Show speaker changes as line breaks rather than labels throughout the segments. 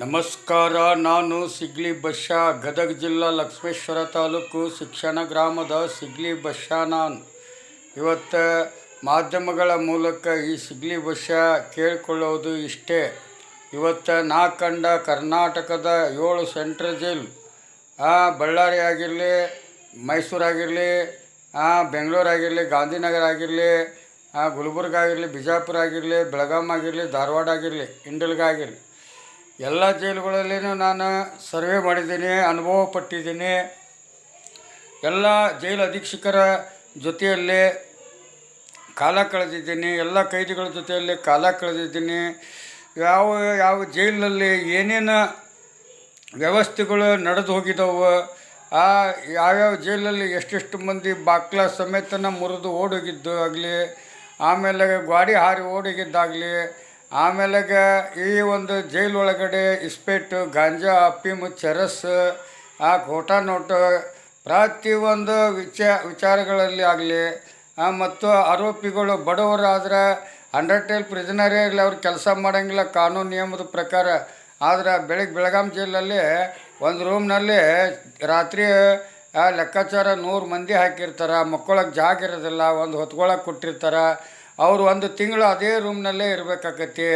ನಮಸ್ಕಾರ, ನಾನು ಸಿಗ್ಲಿ ಬಶ ಗದಗ ಜಿಲ್ಲಾ ಲಕ್ಷ್ಮೇಶ್ವರ ತಾಲೂಕು ಶಿಕ್ಷಣ ಗ್ರಾಮದ ಸಿಗ್ಲಿ ಬಶ್ಯಾ ನಾನು. ಇವತ್ತು ಮಾಧ್ಯಮಗಳ ಮೂಲಕ ಈ ಸಿಗ್ಲಿ ಬಶ ಕೇಳಿಕೊಳ್ಳೋದು ಇಷ್ಟೇ. ಇವತ್ತು ನಾ ಕಂಡ ಕರ್ನಾಟಕದ ಏಳು ಸೆಂಟ್ರಲ್ ಜೈಲ್ ಬಳ್ಳಾರಿ ಆಗಿರಲಿ ಮೈಸೂರಾಗಿರಲಿ ಆ ಬೆಂಗಳೂರು ಆಗಿರಲಿ, ಗಾಂಧಿನಗರ ಆಗಿರಲಿ ಗುಲ್ಬರ್ಗ ಆಗಿರಲಿ, ಬಿಜಾಪುರ ಆಗಿರಲಿ, ಬೆಳಗಾಂ ಆಗಿರಲಿ, ಧಾರವಾಡ ಆಗಿರಲಿ ಇಂಡಲ್ಗ ಆಗಿರಲಿ ಎಲ್ಲ ಜೈಲುಗಳಲ್ಲಿಯೂ ನಾನು ಸರ್ವೆ ಮಾಡಿದ್ದೀನಿ, ಅನುಭವ ಪಟ್ಟಿದ್ದೀನಿ. ಎಲ್ಲ ಜೈಲು ಅಧೀಕ್ಷಕರ ಜೊತೆಯಲ್ಲಿ ಕಾಲ ಕಳೆದಿದ್ದೀನಿ, ಎಲ್ಲ ಕೈದಿಗಳ ಜೊತೆಯಲ್ಲಿ ಕಾಲ ಕಳೆದಿದ್ದೀನಿ. ಯಾವ ಯಾವ ಜೈಲಿನಲ್ಲಿ ಏನೇನು ವ್ಯವಸ್ಥೆಗಳು ನಡೆದು ಹೋಗಿದ್ದಾವೆ ಆ ಯಾವ್ಯಾವ ಜೈಲಲ್ಲಿ ಎಷ್ಟೆಷ್ಟು ಮಂದಿ ಬಾಕ್ಲ ಸಮೇತನ ಮುರಿದು ಓಡೋಗಿದ್ದು ಆಗಲಿ ಆಮೇಲೆ ಗಾಡಿ ಹಾರಿ ಓಡೋಗಿದ್ದಾಗಲಿ ಆಮೇಲೆ ಈ ಒಂದು ಜೈಲ್ ಒಳಗಡೆ ಇಸ್ಪೇಟು, ಗಾಂಜಾ ಅಫೀಮು ಚರಸ್, ಆ ಕೋಟಾ ನೋಟು ಪ್ರತಿಯೊಂದು ವಿಚ, ವಿಚಾರಗಳಲ್ಲಿ ಆಗಲಿ ಮತ್ತು ಆರೋಪಿಗಳು ಬಡವರಾದ್ರೆ ಅಂಡರ್ಟೇಲ್ ಟೈಲ್ ಪ್ರಿಸನರೇ ಇರಲಿ, ಅವ್ರು ಕೆಲಸ ಮಾಡೋಂಗಿಲ್ಲ, ಕಾನೂನು ನಿಯಮದ ಪ್ರಕಾರ. ಆದರೆ ಬೆಳಗ್ಗೆ ಬೆಳಗಾಂ ಜೈಲಲ್ಲಿ ಒಂದು ರೂಮ್ನಲ್ಲಿ ರಾತ್ರಿ ಲೆಕ್ಕಾಚಾರ ನೂರು ಮಂದಿ ಹಾಕಿರ್ತಾರೆ ಮಕ್ಕೊಳಕ್ಕೆ ಜಾಗ ಇರೋದಿಲ್ಲ, ಒಂದು ಹೊತ್ಕೊಳಕ್ಕೆ ಕೊಟ್ಟಿರ್ತಾರೆ. ಅವರು ಒಂದು ತಿಂಗಳು ಅದೇ ರೂಮ್ನಲ್ಲೇ ಇರಬೇಕಾಗತ್ತೆ.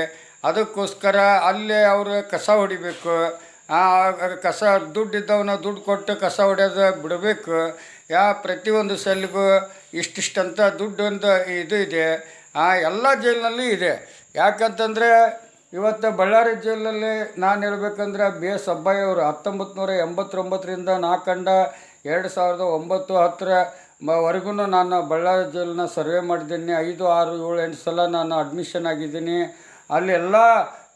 ಅದಕ್ಕೋಸ್ಕರ ಅಲ್ಲೇ ಅವರು ಕಸ ಹೊಡಿಬೇಕು. ಕಸ ದುಡ್ಡಿದ್ದವನ್ನ ದುಡ್ಡು ಕೊಟ್ಟು ಕಸ ಹೊಡೆಯೋದು ಬಿಡಬೇಕು. ಯಾ, ಪ್ರತಿಯೊಂದು ಸೆಲ್ಗೂ ಇಷ್ಟಿಷ್ಟಂತ ದುಡ್ಡು ಒಂದು ಇದು. ಇದೆ ಎಲ್ಲ ಜೈಲಿನಲ್ಲಿ ಇದೆ. ಯಾಕಂತಂದರೆ ಇವತ್ತು ಬಳ್ಳಾರಿ ಜೈಲಲ್ಲಿ ನಾನು ಹೇಳ್ಬೇಕಂದ್ರೆ ಬಿ ಎಸ್ ಅಬ್ಬಾಯಿ ಅವರು ಹತ್ತೊಂಬತ್ತು ನೂರ ಎಂಬತ್ತೊಂಬತ್ತರಿಂದ ನಾಲ್ಕಂಡ ಕಂಡ ಎರಡು ಸಾವಿರದ ಒಂಬತ್ತು ಹತ್ತರ ವರೆಗೂ ನಾನು ಬಳ್ಳಾರಿ ಜಿಲ್ಲೆನ ಸರ್ವೆ ಮಾಡಿದ್ದೀನಿ. ಐದು, ಆರು, ಏಳು, ಎಂಟು ಸಲ ನಾನು ಅಡ್ಮಿಷನ್ ಆಗಿದ್ದೀನಿ. ಅಲ್ಲೆಲ್ಲ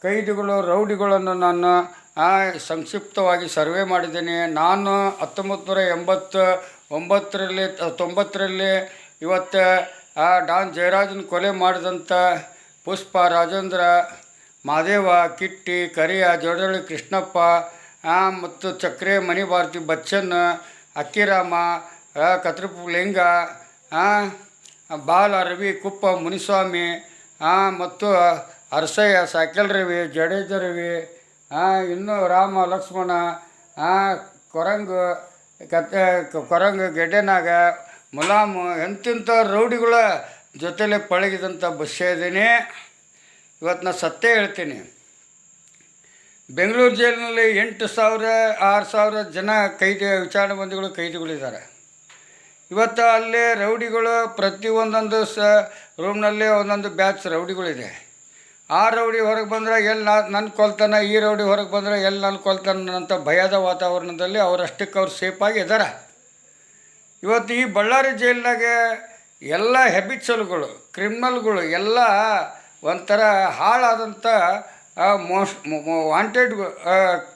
ಕೈದಿಗಳು, ರೌಡಿಗಳನ್ನು ನಾನು ಸಂಕ್ಷಿಪ್ತವಾಗಿ ಸರ್ವೆ ಮಾಡಿದ್ದೀನಿ. ನಾನು ಹತ್ತೊಂಬತ್ತು ನೂರ ಎಂಬತ್ತು, ಒಂಬತ್ತರಲ್ಲಿ, ತೊಂಬತ್ತರಲ್ಲಿ ಇವತ್ತು ಡಾನ್ ಜಯರಾಜನ ಕೊಲೆ ಮಾಡಿದಂಥ ಪುಷ್ಪ, ರಾಜೇಂದ್ರ, ಮಾದೇವ, ಕಿಟ್ಟಿ, ಕರಿಯ ಜೋಡಳ್ಳಿ ಕೃಷ್ಣಪ್ಪ ಮತ್ತು ಚಕ್ರೆ, ಮಣಿಭಾರತಿ ಬಚ್ಚನ್, ಅಕ್ಕಿರಾಮ ಕತ್ರಪು ಲಿಂಗ ಬಾಲ ರವಿ ಕುಪ್ಪ, ಮುನಿಸ್ವಾಮಿ ಮತ್ತು ಅರಸಯ್ಯ, ಸಾಕೆಲ್ ರವಿ, ಜಡೇಜ ರವಿ ಇನ್ನು ರಾಮ, ಲಕ್ಷ್ಮಣ ಕೊರಂಗು, ಕತೆ ಕೊರಂಗು, ಗೆಡ್ಡೆನಾಗ, ಮುಲಾಮು, ಎಂತಿಂಥ ರೌಡಿಗಳ ಜೊತೆಲೆ ಪಳಗಿದಂಥ ಬಸ್ಸೇ ಇದ್ದೀನಿ ಇವತ್ತು ನಾನು ಸತ್ಯ ಹೇಳ್ತೀನಿ. ಬೆಂಗಳೂರು ಜೈಲಿನಲ್ಲಿ ಎಂಟು ಸಾವಿರ, ಆರು ಸಾವಿರ ಜನ ಕೈದಿ, ವಿಚಾರಣೆ ಬಂದಿಗಳು ಕೈದಿಗಳಿದ್ದಾರೆ. ಇವತ್ತು ಅಲ್ಲಿ ರೌಡಿಗಳು ಪ್ರತಿಯೊಂದೊಂದು ಸ ರೂಮ್ನಲ್ಲಿ ಒಂದೊಂದು ಬ್ಯಾಚ್ ರೌಡಿಗಳಿದೆ. ಆ ರೌಡಿ ಹೊರಗೆ ಬಂದರೆ ಎಲ್ಲಿ ನಾ ನನ್ನ ಕೊಲ್ತಾನ, ಈ ರೌಡಿ ಹೊರಗೆ ಬಂದರೆ ಎಲ್ಲಿ ನನ್ನ ಕೊಲ್ತಾನ ಅಂತ ಭಯದ ವಾತಾವರಣದಲ್ಲಿ ಅವರಷ್ಟಕ್ಕೆ ಅವ್ರು ಸೇಫಾಗಿ ಇದ್ದಾರೆ ಇವತ್ತು ಈ ಬಳ್ಳಾರಿ ಜೈಲಿನಾಗೆ ಎಲ್ಲ ಹೆಬಿಚಲ್ಗಳು ಕ್ರಿಮಿನಲ್ಗಳು ಎಲ್ಲ ಒಂಥರ ಹಾಳಾದಂಥ ಮೋಸ್ಟ್ ವಾಂಟೆಡ್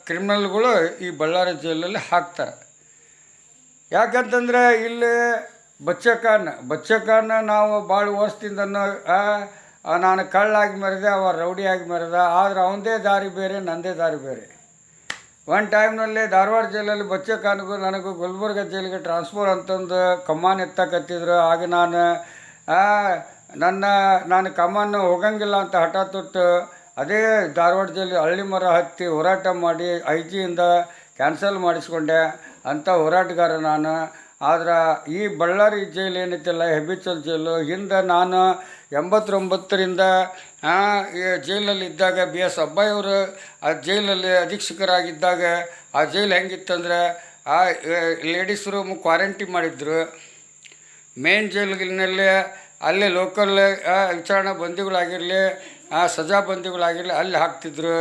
ಕ್ರಿಮಿನಲ್ಗಳು ಈ ಬಳ್ಳಾರಿ ಜೈಲಲ್ಲಿ ಹಾಕ್ತಾರೆ. ಯಾಕಂತಂದರೆ ಇಲ್ಲಿ ಬಚ್ಚಕಾನ ಬಚ್ಚಕಾನ ನಾವು ಭಾಳ ವರ್ಷದಿಂದ ನಾನು ಕಳ್ಳಾಗಿ ಮೆರೆದೆ ಅವ ರೌಡಿಯಾಗಿ ಮೆರೆದ, ಆದರೆ ಅವನದೇ ದಾರಿ ಬೇರೆ ನನ್ನದೇ ದಾರಿ ಬೇರೆ. ಒನ್ ಟೈಮ್ನಲ್ಲಿ ಧಾರವಾಡ ಜೈಲಲ್ಲಿ ಬಚ್ಚಕಾನ್ಗೂ ನನಗೂ ಗುಲ್ಬರ್ಗ ಜೈಲಿಗೆ ಟ್ರಾನ್ಸ್ಫರ್ ಅಂತಂದು ಕಮಾನ್ ಎತ್ತಕತ್ತಿದ್ರು. ಆಗ ನಾನು ನನ್ನ, ನಾನು ಕಮಾನ್ ಹೋಗಂಗಿಲ್ಲ ಅಂತ ಹಠ ತೊಟ್ಟು ಅದೇ ಧಾರವಾಡ ಜೈಲಿ ಹಳ್ಳಿ ಮರ ಹತ್ತಿ ಹೋರಾಟ ಮಾಡಿ ಐ ಜಿಯಿಂದ ಕ್ಯಾನ್ಸಲ್ ಮಾಡಿಸ್ಕೊಂಡೆ. ಅಂಥ ಹೋರಾಟಗಾರ ನಾನು. ಆದ್ರೆ ಈ ಬಳ್ಳಾರಿ ಜೈಲು ಏನೈತಿಲ್ಲ ಹೆಬಿಚಲ್ ಜೈಲು ಹಿಂದೆ ನಾನು ಎಂಬತ್ತೊಂಬತ್ತರಿಂದ ಆ, ಜೈಲಲ್ಲಿ ಇದ್ದಾಗ ಬಿ ಎಸ್ ಅಬ್ಬಾಯಿಯವರು ಆ ಜೈಲಲ್ಲಿ ಅಧೀಕ್ಷಕರಾಗಿದ್ದಾಗ ಆ ಜೈಲು ಹೆಂಗಿತ್ತಂದ್ರೆ ಆ ಲೇಡೀಸ್ ರೂಮ್ ಕ್ವಾರಂಟೈನ್ ಮಾಡಿದ್ರು. ಮೇನ್ ಜೈಲಿನಲ್ಲಿ ಅಲ್ಲೇ ಲೋಕಲ್ ವಿಚಾರಣಾ ಬಂದಿಗಳಾಗಿರಲಿ ಸಜಾ ಬಂದಿಗಳಾಗಿರಲಿ ಅಲ್ಲಿ ಹಾಕ್ತಿದ್ರು.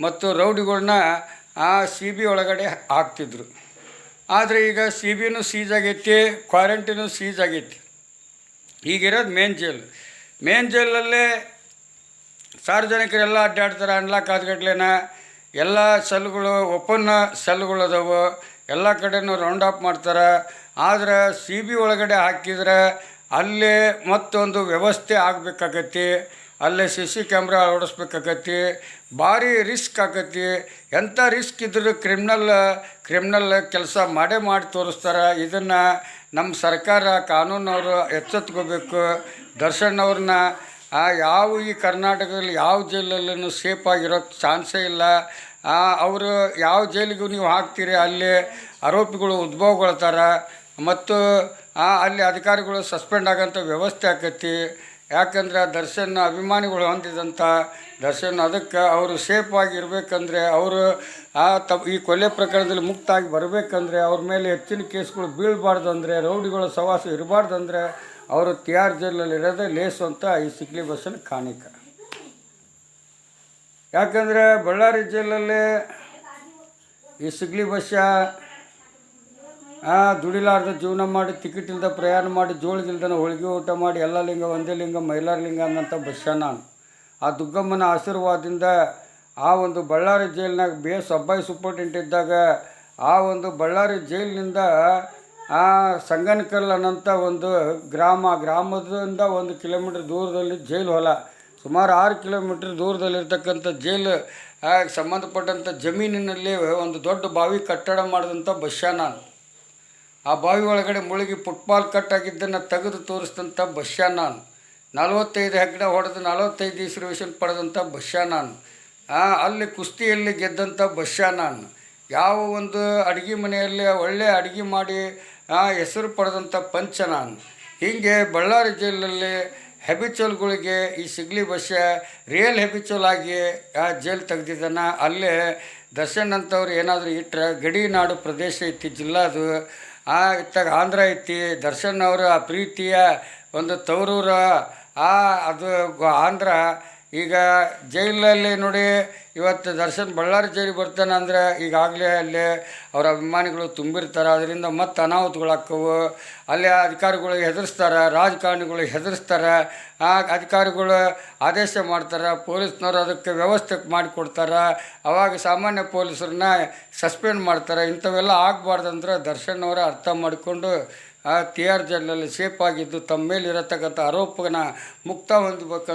ಮತ್ತು ರೌಡಿಗಳನ್ನ ಆ ಸಿ ಬಿ ಒಳಗಡೆ ಹಾಕ್ತಿದ್ರು. ಆದರೆ ಈಗ ಸಿ ಬಿನೂ ಸೀಜ್ ಆಗೈತಿ ಕ್ವಾರಂಟೈನು ಸೀಜ್ ಆಗೈತಿ. ಈಗಿರೋದು ಮೇನ್ ಜೈಲು ಮೇನ್ ಜೈಲಲ್ಲೇ ಸಾರ್ವಜನಿಕರೆಲ್ಲ ಅಡ್ಡಾಡ್ತಾರೆ, ಅನ್ಲಾಕ್ ಆದ್ಗಟ್ಲೆನ ಎಲ್ಲ ಸೆಲ್ಗಳು ಓಪನ್ ಸೆಲ್ಗಳು ಅದಾವು. ಎಲ್ಲ ಕಡೆನೂ ರೌಂಡ್ ಅಪ್ ಮಾಡ್ತಾರೆ. ಆದರೆ ಸಿ ಬಿ ಒಳಗಡೆ ಹಾಕಿದ್ರೆ ಅಲ್ಲೇ ಮತ್ತೊಂದು ವ್ಯವಸ್ಥೆ ಆಗಬೇಕಾಗತ್ತಿ. ಅಲ್ಲೇ ಸಿ ಸಿ ಕ್ಯಾಮ್ರಾ ಅಳವಡಿಸ್ಬೇಕಾಗತ್ತಿ ಭಾರಿ ರಿಸ್ಕ್ ಆಕತಿ ಎಂಥ ರಿಸ್ಕ್ ಇದ್ರೂ ಕ್ರಿಮಿನಲ್ ಕ್ರಿಮಿನಲ್ ಕೆಲಸ ಮಾಡೇ ಮಾಡಿ ತೋರಿಸ್ತಾರೆ. ಇದನ್ನು ನಮ್ಮ ಸರ್ಕಾರ ಕಾನೂನವರು ಎಚ್ಚೆತ್ಕೋಬೇಕು. ದರ್ಶನ್ ಅವ್ರನ್ನ ಯಾವ ಈ ಕರ್ನಾಟಕದಲ್ಲಿ ಯಾವ ಜೈಲಲ್ಲೂ ಸೇಫ್ ಆಗಿರೋ ಚಾನ್ಸೇ ಇಲ್ಲ. ಅವರು ಯಾವ ಜೈಲಿಗೂ ನೀವು ಹಾಕ್ತೀರಿ, ಅಲ್ಲಿ ಆರೋಪಿಗಳು ಉದ್ಭವಗೊಳ್ತಾರೆ. ಮತ್ತು ಅಲ್ಲಿ ಅಧಿಕಾರಿಗಳು ಸಸ್ಪೆಂಡ್ ಆಗೋಂಥ ವ್ಯವಸ್ಥೆ ಆಕೈತಿ ಯಾಕಂದ್ರೆ ದರ್ಶನ್ ಅಭಿಮಾನಿಗಳು ಹೊಂದಿದಂಥ ದರ್ಶನ್ ಅದಕ್ಕೆ ಅವರು ಸೇಫ್ ಆಗಿ ಇರಬೇಕಂದ್ರೆ ಅವರು ಆ ತ ಈ ಕೊಲೆ ಪ್ರಕರಣದಲ್ಲಿ ಮುಕ್ತಾಗಿ ಬರಬೇಕಂದ್ರೆ ಅವ್ರ ಮೇಲೆ ಹೆಚ್ಚಿನ ಕೇಸ್ಗಳು ಬೀಳಬಾರ್ದು ಅಂದರೆ, ರೌಡಿಗಳ ಸವಾಸ ಇರಬಾರ್ದು ಅಂದರೆ ಅವರು ತಿಹಾರ್ ಜೈಲಲ್ಲಿ ಇರೋದೇ ಲೇಸು ಅಂತ ಈ ಸಿಕ್ಲಿ ಬಸ್ಸಿನ ಕಾಣಿಕ. ಯಾಕಂದರೆ ಬಳ್ಳಾರಿ ಜೈಲಲ್ಲಿ ಈ ಸಿಗ್ಲಿ ಬಸ್ಸ ದುಡಿಲಾರ್ದ ಜೀವನ ಮಾಡಿ ಟಿಕೆಟ್ ಇಲ್ದ ಪ್ರಯಾಣ ಮಾಡಿ ಜೋಳದಿಲ್ದನ ಹೋಳಿಗೆ ಊಟ ಮಾಡಿ, ಎಲ್ಲ ಲಿಂಗ, ಒಂದೇ ಲಿಂಗ, ಮೈಲಾರ ಲಿಂಗ ಅನ್ನಂಥ ನಾನು. ಆ ದುಗ್ಗಮ್ಮನ ಆಶೀರ್ವಾದದಿಂದ ಆ ಒಂದು ಬಳ್ಳಾರಿ ಜೈಲಿನಾಗ ಬಿ ಎಸ್ ಅಬ್ಬಾಯಿ ಸೂಪರ್ಟೆಂಟ್ ಇದ್ದಾಗ ಆ ಒಂದು ಬಳ್ಳಾರಿ ಜೈಲಿನಿಂದ ಆ ಸಂಗನಕಲ್ ಅನ್ನೋಂಥ ಒಂದು ಗ್ರಾಮ, ಗ್ರಾಮದಿಂದ ಒಂದು ಕಿಲೋಮೀಟ್ರ್ ದೂರದಲ್ಲಿ ಜೈಲು ಹೊಲ. ಸುಮಾರು ಆರು ಕಿಲೋಮೀಟ್ರ್ ದೂರದಲ್ಲಿರ್ತಕ್ಕಂಥ ಜೈಲು ಸಂಬಂಧಪಟ್ಟಂಥ ಜಮೀನಿನಲ್ಲಿ ಒಂದು ದೊಡ್ಡ ಬಾವಿ ಕಟ್ಟಡ ಮಾಡಿದಂಥ ಬಸ್ಸ ನಾನು. ಆ ಬಾವಿ ಒಳಗಡೆ ಮುಳುಗಿ ಫುಟ್ಬಾಲ್ ಕಟ್ಟಾಗಿದ್ದನ್ನು ತೆಗೆದು ತೋರಿಸಿದಂಥ ಬಶ್ಯ ನಾನು. ನಲವತ್ತೈದು ಹೆಗ್ಡೆ ಹೊಡೆದು ನಲವತ್ತೈದು ರಿಸರ್ವೇಷನ್ ಪಡೆದಂಥ ಬಶ್ಯ ನಾನು. ಅಲ್ಲಿ ಕುಸ್ತಿಯಲ್ಲಿ ಗೆದ್ದಂಥ ಬಶ್ಯ ನಾನು. ಯಾವ ಒಂದು ಅಡುಗೆ ಮನೆಯಲ್ಲಿ ಒಳ್ಳೆಯ ಅಡುಗೆ ಮಾಡಿ ಹೆಸರು ಪಡೆದಂಥ ಪಂಚ ನಾನು. ಹೀಗೆ ಬಳ್ಳಾರಿ ಜಿಲ್ಲೆಯಲ್ಲಿ ಹೆಬಿಚೋಲ್ಗಳಿಗೆ ಈ ಸಿಗ್ಲಿ ಬಸ್ಸ ರಿಯಲ್ ಹೆಬಿಚೋಲ್ ಆಗಿ, ಆ, ಜೈಲು ತೆಗೆದಿದ್ದಾನ ಅಲ್ಲೇ ದರ್ಶನ್ ಅಂತವ್ರು ಏನಾದರೂ ಇಟ್ಟರೆ ಗಡಿನಾಡು ಪ್ರದೇಶ ಐತಿ ಜಿಲ್ಲಾದು ಆ ಇತ್ತಾಗ ಆಂಧ್ರ ಐತಿ ದರ್ಶನ್ ಅವರ ಆ ಪ್ರೀತಿಯ ಒಂದು ತವರೂರ ಆ ಅದು ಆಂಧ್ರ ಈಗ ಜೈಲಲ್ಲಿ ನೋಡಿ ಇವತ್ತು ದರ್ಶನ್ ಬಳ್ಳಾರಿ ಜೈಲಿಗೆ ಬರ್ತಾನೆ ಅಂದ್ರೆ ಈಗಾಗಲೇ ಅಲ್ಲಿ ಅವರ ಅಭಿಮಾನಿಗಳು ತುಂಬಿರ್ತಾರೆ. ಅದರಿಂದ ಮತ್ತೆ ಅನಾಹುತಗಳಾಕ್ಕವು ಅಲ್ಲಿ ಅಧಿಕಾರಿಗಳಿಗೆ ಹೆದರ್ಸ್ತಾರೆ ರಾಜಕಾರಣಿಗಳಿಗೆ ಹೆದರ್ಸ್ತಾರೆ. ಆ ಅಧಿಕಾರಿಗಳು ಆದೇಶ ಮಾಡ್ತಾರೆ, ಪೊಲೀಸ್ನವರು ಅದಕ್ಕೆ ವ್ಯವಸ್ಥೆ ಮಾಡಿಕೊಡ್ತಾರೆ. ಅವಾಗ ಸಾಮಾನ್ಯ ಪೊಲೀಸರನ್ನ ಸಸ್ಪೆಂಡ್ ಮಾಡ್ತಾರೆ. ಇಂಥವೆಲ್ಲ ಆಗಬಾರ್ದಂದ್ರೆ ದರ್ಶನ್ ಅವರ ಅರ್ಥ ಮಾಡಿಕೊಂಡು, ಆ ಟಿ ಆರ್ ಜೈಲಲ್ಲಿ ಸೇಫ್ ಆಗಿದ್ದು ತಮ್ಮ ಮೇಲೆ ಇರತಕ್ಕಂಥ ಆರೋಪನ ಮುಕ್ತ ಹೊಂದಬೇಕಂತ